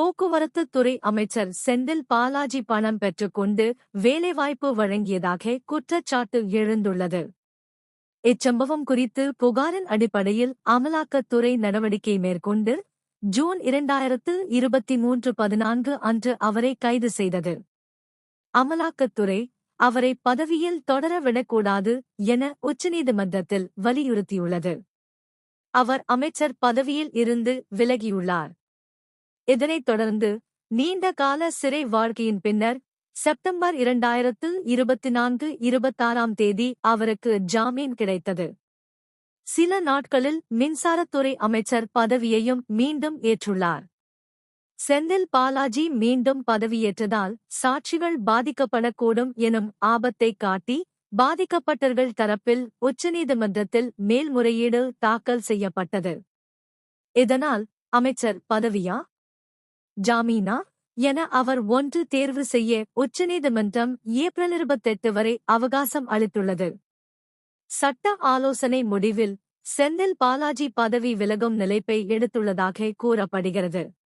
போக்குவரத்து துறை அமைச்சர் செந்தில் பாலாஜி பணம் பெற்றுக்கொண்டு வேலைவாய்ப்பு வழங்கியதாக குற்றச்சாட்டு எழுந்துள்ளது. இச்சம்பவம் குறித்து புகாரின் அடிப்படையில் அமலாக்கத்துறை நடவடிக்கை மேற்கொண்டு ஜூன் இரண்டாயிரத்து இருபத்தி மூன்று பதினான்கு அன்று அவரை கைது செய்தது. அமலாக்கத்துறை அவரை பதவியில் தொடர விடக்கூடாது என உச்சநீதிமன்றத்தில் வலியுறுத்தியுள்ளது. அவர் அமைச்சர் பதவியில் இருந்து விலகியுள்ளார். இதனைத் தொடர்ந்து நீண்ட கால சிறை வாழ்க்கையின் பின்னர் செப்டம்பர் இரண்டாயிரத்து இருபத்தி நான்கு இருபத்தாறாம் தேதி அவருக்கு ஜாமீன் கிடைத்தது. சில நாட்களில் மின்சாரத்துறை அமைச்சர் பதவியையும் மீண்டும் ஏற்றுள்ளார். செந்தில் பாலாஜி மீண்டும் பதவியேற்றதால் சாட்சிகள் பாதிக்கப்படக்கூடும் எனும் ஆபத்தை காட்டி பாதிக்கப்பட்டவர்கள் தரப்பில் உச்சநீதிமன்றத்தில் மேல்முறையீடு தாக்கல் செய்யப்பட்டது. இதனால் அமைச்சர் பதவியா? ஜாமீனா? என அவர் ஒன்று தேர்வு செய்ய உச்சநீதிமன்றம் ஏப்ரல் இருபத்தெட்டு வரை அவகாசம் அளித்துள்ளது. சட்ட ஆலோசனை முடிவில் செந்தில் பாலாஜி பதவி விலகும் நிலைப்பை எடுத்துள்ளதாக கூறப்படுகிறது.